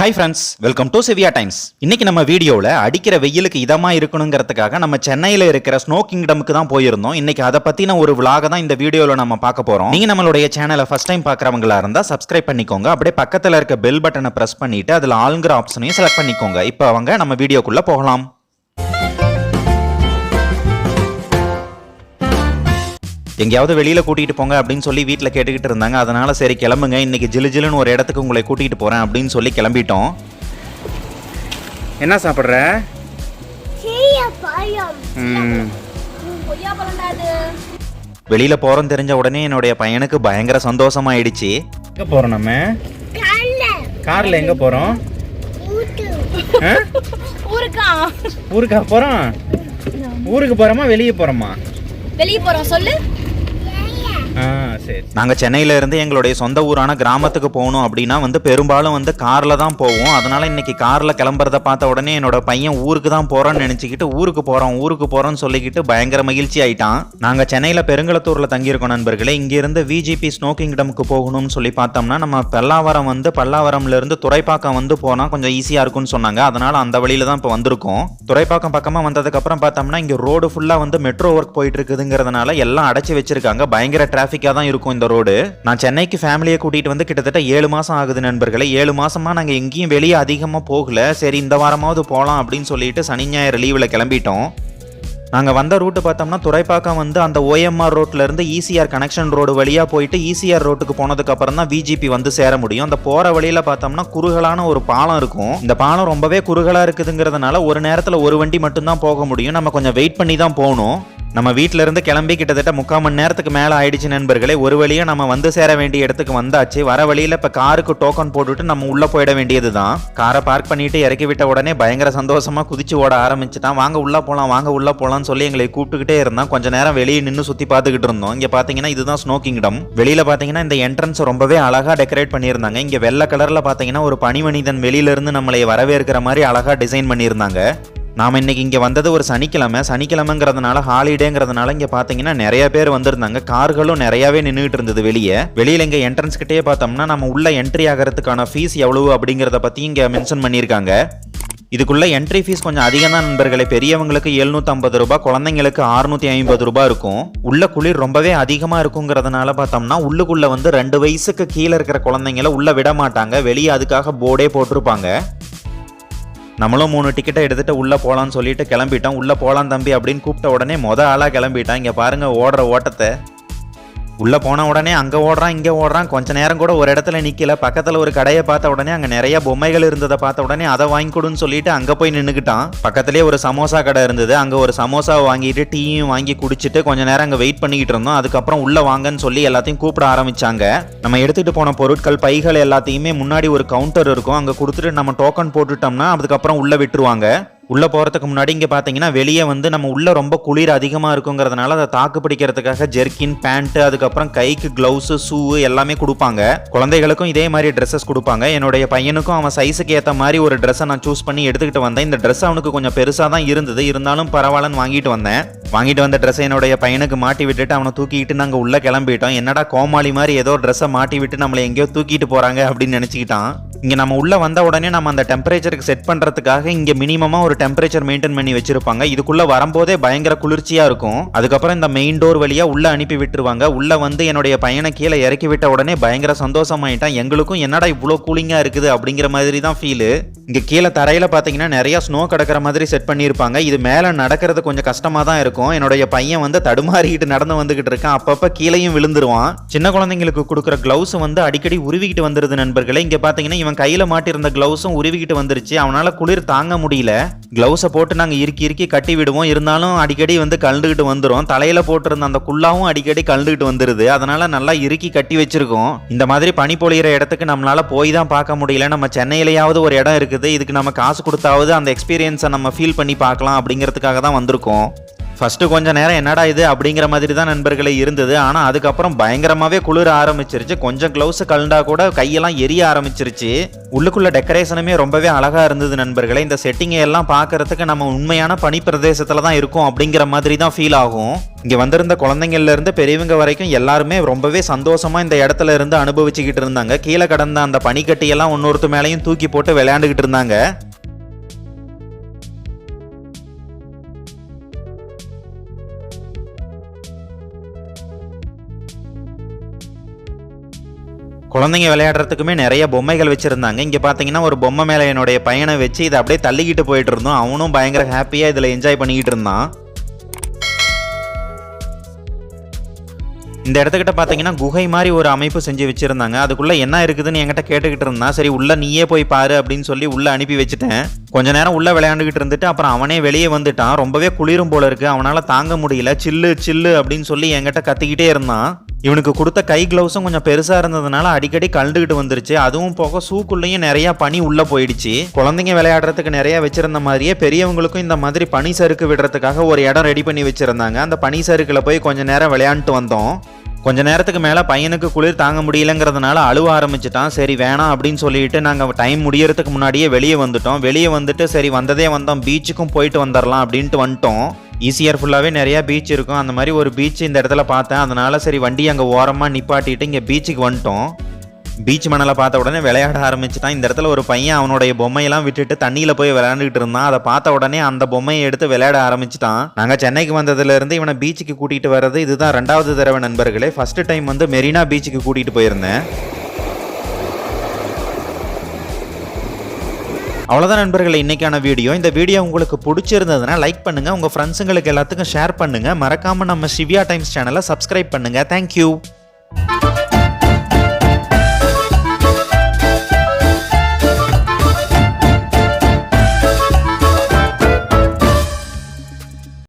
Hi friends welcome to சிவியா times இன்னைக்கு நம்ம வீடியோவில் அடிக்கிற வெயிலுக்கு இதமாக இருக்கணுங்கிறதுக்காக நம்ம சென்னையில் இருக்கிற ஸ்னோ கிங்டமுக்கு தான் போயிருந்தோம். இன்னைக்கு அதை பற்றின ஒரு விலாக தான் இந்த வீடியோவில் நம்ம பார்க்க போகிறோம் நீங்கள் நம்மளுடைய சேனலை ஃபஸ்ட் டைம் பார்க்குறவங்களா இருந்தால் சப்ஸ்கிரைப் பண்ணிக்கோங்க. அப்படியே பக்கத்தில் இருக்க பெல் பட்டனை ப்ரெஸ் பண்ணிவிட்டு அதில் ஆளுங்கிற ஆப்ஷனையும் செலக்ட் பண்ணிக்கோங்க. இப்போ அவங்க நம்ம வீடியோக்குள்ளே போகலாம். எங்கேயாவது வெளியில கூட்டிட்டு போங்க அப்படின்னு சொல்லி வீட்டில் கேட்டுக்கிட்டு இருந்தாங்க. அதனால சரி கிளம்புங்க. இன்னைக்கு ஜிலு ஜிலுன்னு ஒரு இடத்துக்கு உங்களை கூட்டிட்டு போறேன் அப்படின்னு சொல்லி கிளம்பிட்டோம். என்ன சாப்பிட்ற? வெளியில போறோம் தெரிஞ்ச உடனே என்னுடைய பையனுக்கு பயங்கர சந்தோஷமாயிடுச்சு. எங்க போறோம் நம்ம? கார்ல. எங்க போறோம்? ஊட்டு ஊருக்கா? ஊருக்கா போறோம்? ஊருக்கு போறோமா வெளியே போறோமா? வெளிய போறோம் சொல்லு. நாங்கள் சென்னையில இருந்து எங்களுடைய சொந்த ஊரான கிராமத்துக்கு போகணும் அப்படின்னா வந்து பெரும்பாலும் வந்து கார்ல தான் போவோம். அதனால இன்னைக்கு கார்ல கிளம்புறத பார்த்த உடனே என்னோட பையன் ஊருக்கு தான் போறோம்னு நினைச்சுக்கிட்டு ஊருக்கு போறோம் ஊருக்கு போறோம்னு சொல்லிக்கிட்டு பயங்கர மகிழ்ச்சி ஆயிட்டான். நாங்க சென்னையில பெருங்களத்தூர்ல தங்கியிருக்கோம் நண்பர்களே. இங்க இருந்து விஜிபி ஸ்னோ கிங்டமுக்கு போகணும்னு சொல்லி பார்த்தோம்னா நம்ம பல்லாவரம் வந்து பல்லாவரம்ல இருந்து துறைப்பாக்கம் வந்து போனா கொஞ்சம் ஈஸியா இருக்கும்னு சொன்னாங்க. அதனால அந்த வழியில தான் இப்போ வந்திருக்கோம். துறைப்பாக்கம் பக்கமா வந்ததுக்கு அப்புறம் பார்த்தோம்னா இங்க ரோடு ஃபுல்லா வந்து மெட்ரோ ஒர்க் போயிட்டு இருக்குதுங்கிறதுனால எல்லாம் அடைச்சு வச்சிருக்காங்க. பயங்கர டிராஃபிக்காக தான் இருக்கும் இந்த ரோடு நான் சென்னைக்கு ஃபேமிலியை கூட்டிகிட்டு வந்து கிட்டத்தட்ட ஏழு மாதம் ஆகுது நண்பர்களே. ஏழு மாதமாக நாங்கள் எங்கேயும் வெளியே அதிகமாக போகல. சரி இந்த வாரமாவது போகலாம் அப்படின்னு சொல்லிட்டு சனி ஞாயிறு லீவில் கிளம்பிட்டோம். நாங்கள் வந்த ரூட்டு பார்த்தோம்னா துறைப்பாக்கம் வந்து அந்த ஓஎம்ஆர் ரோட்ல இருந்து ஈசிஆர் கனெக்ஷன் ரோடு வழியாக போயிட்டு ஈசிஆர் ரோட்டுக்கு போனதுக்கப்புறம் தான் விஜிபி வந்து சேர முடியும். அந்த போகிற வழியில் பார்த்தோம்னா குறுகலான ஒரு பாலம் இருக்கும். இந்த பாலம் ரொம்பவே குறுகலாக இருக்குதுங்கிறதுனால ஒரு நேரத்தில் ஒரு வண்டி மட்டும்தான் போக முடியும். நம்ம கொஞ்சம் வெயிட் பண்ணி தான் போகணும். நம்ம வீட்டில இருந்து கிளம்பி கிட்டத்தட்ட முக்கால் மணி நேரத்துக்கு மேலே ஆயிடுச்சு நண்பர்களே. ஒரு வழியாக நம்ம வந்து சேர வேண்டிய இடத்துக்கு வந்தாச்சு. வர வழியில இப்போ காருக்கு டோக்கன் போட்டுட்டு நம்ம உள்ள போயிட வேண்டியது தான் காரை பார்க் பண்ணிட்டு இறக்கி விட்ட உடனே பயங்கர சந்தோஷமா குதிச்சு ஓட ஆரம்பிச்சுட்டான். வாங்க உள்ள போகலாம் வாங்க உள்ள போகலாம்னு சொல்லி எங்களை கூப்பிட்டுக்கிட்டே இருந்தான். கொஞ்ச நேரம் வெளியே நின்று சுத்தி பார்த்துக்கிட்டு இருந்தோம். இங்க பாத்தீங்கன்னா இதுதான் ஸ்னோ கிங்டம் வெளியில பாத்தீங்கன்னா இந்த என்ட்ரன்ஸ் ரொம்பவே அழகா டெக்கரேட் பண்ணியிருந்தாங்க. இங்க வெள்ளை கலர்ல பாத்தீங்கன்னா ஒரு பனிமனிதன் வெளியில இருந்து நம்மளை வரவேற்கிற மாதிரி அழகா டிசைன் பண்ணியிருந்தாங்க. நாம் இன்றைக்கி இங்கே வந்தது ஒரு சனிக்கிழமை. சனிக்கிழமைங்கிறதுனால ஹாலிடேங்கிறதுனால இங்கே பார்த்தீங்கன்னா நிறைய பேர் வந்திருந்தாங்க. கார்களும் நிறையாவே நின்றுட்டு இருந்தது வெளியே. வெளியில் இங்கே என்ட்ரன்ஸ் கிட்டே பார்த்தோம்னா நம்ம உள்ள என்ட்ரி ஆகிறதுக்கான ஃபீஸ் எவ்வளவு அப்படிங்கிறத பற்றி இங்கே மென்ஷன் பண்ணியிருக்காங்க. இதுக்குள்ளே என்ட்ரி ஃபீஸ் கொஞ்சம் அதிகம் தான் நண்பர்களே. பெரியவங்களுக்கு 750 ரூபாய் குழந்தைங்களுக்கு 650 ஐம்பது ரூபாய் இருக்கும். உள்ள குளிர் ரொம்பவே அதிகமாக இருக்குங்கிறதுனால பார்த்தோம்னா உள்ளுக்குள்ளே வந்து ரெண்டு வயசுக்கு கீழே இருக்கிற குழந்தைங்கள உள்ளே விட மாட்டாங்க. வெளியே அதுக்காக போர்டே போட்டிருப்பாங்க. நம்மளும் மூணு டிக்கெட்டை எடுத்துட்டு உள்ளே போகலான்னு சொல்லிட்டு கிளம்பிட்டோம். உள்ளே போகலாம் தம்பி அப்படின்னு கூப்பிட்ட உடனே மொத ஆளாக கிளம்பிட்டான். இங்கே பாருங்கள் ஓடுற ஓட்டத்தை. உள்ளே போன உடனே அங்கே ஓடுறான் இங்கே ஓடுறான். கொஞ்ச நேரம் கூட ஒரு இடத்துல நிற்கல பக்கத்தில் ஒரு கடையை பார்த்த உடனே அங்கே நிறைய பொம்மைகள் இருந்ததை பார்த்த உடனே அதை வாங்கி கொடுன்னு சொல்லிட்டு அங்கே போய் நின்றுக்கிட்டான் பக்கத்துலேயே ஒரு சமோசா கடை இருந்தது. அங்கே ஒரு சமோசாவை வாங்கிட்டு டீயும் வாங்கி குடிச்சிட்டு கொஞ்ச நேரம் அங்கே வெயிட் பண்ணிக்கிட்டு இருந்தோம். அதுக்கப்புறம் உள்ளே வாங்கன்னு சொல்லி எல்லாத்தையும் கூப்பிட ஆரம்பிச்சாங்க. நம்ம எடுத்துகிட்டு போன பொருட்கள் பைகள் எல்லாத்தையுமே முன்னாடி ஒரு கவுண்டர் இருக்கும். அங்கே கொடுத்துட்டு நம்ம டோக்கன் போட்டுட்டோம்னா அதுக்கப்புறம் உள்ளே விட்டுருவாங்க. உள்ளே போகிறதுக்கு முன்னாடி இங்கே பார்த்தீங்கன்னா வெளியே வந்து நம்ம உள்ளே ரொம்ப குளிர் அதிகமாக இருக்குங்கிறதுனால அதை தாக்கு பிடிக்கிறதுக்காக ஜெர்கின் பேண்ட்டு அதுக்கப்புறம் கைக்கு க்ளவுஸு ஷூ எல்லாமே கொடுப்பாங்க. குழந்தைகளுக்கும் இதே மாதிரி ட்ரெஸ்ஸஸ் கொடுப்பாங்க. என்னுடைய பையனுக்கும் அவன் சைஸுக்கு ஏற்ற மாதிரி ஒரு ட்ரெஸ்ஸை நான் சூஸ் பண்ணி எடுத்துக்கிட்டு வந்தேன். இந்த ட்ரெஸ் அவனுக்கு கொஞ்சம் பெருசாக தான் இருந்தது. இருந்தாலும் பரவாயில்லன்னு வாங்கிட்டு வந்தேன். வாங்கிட்டு வந்த ட்ரெஸ்ஸை என்னுடைய பையனுக்கு மாட்டி விட்டுட்டு அவனை தூக்கிட்டு நாங்கள் உள்ளே கிளம்பிட்டோம். என்னடா கோமாளி மாதிரி ஏதோ ட்ரெஸ்ஸை மாட்டி விட்டு நம்மளை எங்கேயோ தூக்கிட்டு போகிறாங்க அப்படின்னு நினச்சிக்கிட்டான். இங்கே நம்ம உள்ளே வந்த உடனே நம்ம அந்த டெம்பரேச்சருக்கு செட் பண்ணுறதுக்காக இங்கே மினிமமாக ஒரு டெம்பரேச்சர் மெயின்டைன் பண்ணி வச்சிருப்பாங்க. இதுக்குள்ளே வரும்போதே பயங்கர குளிர்ச்சியாக இருக்கும். அதுக்கப்புறம் இந்த மெயின் டோர் வழியாக உள்ளே அனுப்பி விட்டுருவாங்க. உள்ளே வந்து என்னுடைய பையனை கீழே இறக்கி விட்ட உடனே பயங்கர சந்தோஷமாயிட்டான். எங்களுக்கும் என்னடா இவ்வளோ கூலிங்காக இருக்குது அப்படிங்கிற மாதிரி தான் ஃபீலு இங்கே கீழே தரையில் பார்த்தீங்கன்னா நிறைய ஸ்னோ கிடக்கிற மாதிரி செட் பண்ணியிருப்பாங்க. இது மேலே நடக்கிறது கொஞ்சம் கஷ்டமாக தான் இருக்கும். என்னுடைய பையன் வந்து தடுமாறிக்கிட்டு நடந்து வந்துக்கிட்டு இருக்கான். அப்பப்போ கீழேயும் விழுந்துருவான். சின்ன குழந்தைங்களுக்கு கொடுக்குற க்ளவுஸ் வந்து அடிக்கடி உருவிக்கிட்டு வந்துருது நண்பர்களே. இங்கே பார்த்தீங்கன்னா இவன் கையில மாட்டிருந்த கிளவுஸும் உருவிக்கிட்டு வந்துருச்சு. அவனால குளிர் தாங்க முடியல. கிளவுஸை போட்டு நாங்க இறுக்கி இறுக்கி கட்டி விடுவோம். இருந்தாலும் அடிக்கடி வந்து கலந்துக்கிட்டு வந்துரும். தலையில போட்டிருந்த அந்த குல்லாவும் அடிக்கடி கலந்துக்கிட்டு வந்துருது. அதனால நல்லா இறுக்கி கட்டி வச்சிருக்கோம். இந்த மாதிரி பனி பொழியிற இடத்துக்கு நம்மளால போய் தான் பார்க்க முடியல. நம்ம சென்னையிலேயாவது ஒரு இடம் இருக்குது. இதுக்கு நம்ம காசு கொடுத்தாவது அந்த எக்ஸ்பீரியன்ஸை நம்ம ஃபீல் பண்ணி பார்க்கலாம் அப்படிங்கிறதுக்காக தான் வந்திருக்கோம். ஃபஸ்ட்டு கொஞ்ச நேரம் என்னடா இது அப்படிங்கிற மாதிரி தான் நண்பர்களே இருந்தது. ஆனால் அதுக்கப்புறம் பயங்கரமாகவே குளிர ஆரம்பிச்சிருச்சு. கொஞ்சம் க்ளவுஸ் கலண்டா கூட கையெல்லாம் எரிய ஆரம்பிச்சிருச்சு. உள்ளுக்குள்ள டெக்கரேஷனுமே ரொம்பவே அழகாக இருந்தது நண்பர்களே. இந்த செட்டிங்கை எல்லாம் பார்க்கறதுக்கு நம்ம உண்மையான பனி பிரதேசத்தில் தான் இருக்கும் அப்படிங்கிற மாதிரி தான் ஃபீல் ஆகும். இங்கே வந்திருந்த குழந்தைங்கள்லேருந்து பெரியவங்க வரைக்கும் எல்லாருமே ரொம்பவே சந்தோஷமாக இந்த இடத்துல இருந்து அனுபவிச்சுக்கிட்டு இருந்தாங்க. கீழே கடந்த அந்த பனிக்கட்டியெல்லாம் இன்னொருத்த மேலேயும் தூக்கி போட்டு விளையாண்டுக்கிட்டு இருந்தாங்க. குழந்தைங்க விளையாடுறதுக்குமே நிறைய பொம்மைகள் வச்சுருந்தாங்க. இங்கே பார்த்தீங்கன்னா ஒரு பொம்மை மேலே என்னுடைய பையனை வச்சு இதை அப்படியே தள்ளிக்கிட்டு போயிட்டு இருந்தோம். அவனும் பயங்கர ஹாப்பியாக இதில் என்ஜாய் பண்ணிக்கிட்டு இருந்தான். இந்த இடத்துக்கிட்ட பார்த்தீங்கன்னா குகை மாதிரி ஒரு அமைப்பு செஞ்சு வச்சுருந்தாங்க. அதுக்குள்ளே என்ன இருக்குதுன்னு என்கிட்ட கேட்டுக்கிட்டு இருந்தான். சரி உள்ளே நீயே போய் பாரு அப்படின்னு சொல்லி உள்ளே அனுப்பி வச்சுட்டேன். கொஞ்ச நேரம் உள்ளே விளையாண்டுக்கிட்டு இருந்துட்டு அப்புறம் அவனே வெளியே வந்துட்டான். ரொம்பவே குளிரும் போல இருக்குது அவனால் தாங்க முடியல. சில்லு சில்லு அப்படின்னு சொல்லி என்கிட்ட கத்திக்கிட்டே இருந்தான். இவனுக்கு கொடுத்த கை க்ளவுஸும் கொஞ்சம் பெருசாக இருந்ததுனால அடிக்கடி கழுந்துக்கிட்டு வந்துருச்சு. அதுவும் போக சூக்குள்ளேயும் நிறையா பனி உள்ளே போயிடுச்சு. குழந்தைங்க விளையாடுறதுக்கு நிறையா வச்சிருந்த மாதிரியே பெரியவங்களுக்கும் இந்த மாதிரி பனி சறுக்கு விடுறதுக்காக ஒரு இடம் ரெடி பண்ணி வச்சுருந்தாங்க. அந்த பனி சறுக்கில் போய் கொஞ்ச நேரம் விளையாண்டுட்டு வந்தோம். கொஞ்ச நேரத்துக்கு மேலே பையனுக்கு குளிர் தாங்க முடியலங்கிறதுனால அழுவ ஆரம்பிச்சிட்டான். சரி வேணாம் அப்படின்னு சொல்லிட்டு நாங்கள் டைம் முடியறதுக்கு முன்னாடியே வெளியே வந்துட்டோம். வெளியே வந்துட்டு சரி வந்ததே வந்தோம். பீச்சுக்கும் போயிட்டு வந்துடலாம் அப்படின்ட்டு வந்துட்டோம். ஈசிஆர் ஃபுல்லாகவே நிறையா பீச் இருக்கும். அந்த மாதிரி ஒரு பீச் இந்த இடத்துல பார்த்தேன். அதனால் சரி வண்டி அங்கே ஓரமாக நிப்பாட்டிட்டு இங்கே பீச்சுக்கு வந்துட்டோம். பீச் மணலை பார்த்த உடனே விளையாட ஆரம்பிச்சிட்டான். இந்த இடத்துல ஒரு பையன் அவனுடைய பொம்மையெல்லாம் விட்டுட்டு தண்ணியில் போய் விளையாண்டுக்கிட்டு இருந்தான். அதை பார்த்த உடனே அந்த பொம்மையை எடுத்து விளையாட ஆரம்பிச்சிட்டான். நாங்கள் சென்னைக்கு வந்ததுலேருந்து இவனை பீச்சுக்கு கூட்டிகிட்டு வர்றது இதுதான் ரெண்டாவது தடவை நண்பர்களே. ஃபஸ்ட்டு டைம் வந்து மெரினா பீச்சுக்கு கூட்டிகிட்டு போயிருந்தேன். அவ்வளோதான் நண்பர்கள் இன்றைக்கான வீடியோ. இந்த வீடியோ உங்களுக்கு பிடிச்சிருந்ததுன்னா லைக் பண்ணுங்கள் உங்கள் ஃப்ரெண்ட்ஸுங்களுக்கு எல்லாத்துக்கும் ஷேர் பண்ணுங்கள் மறக்காமல் நம்ம சிவியா டைம்ஸ் சேனலை சப்ஸ்கிரைப் பண்ணுங்க. Thank you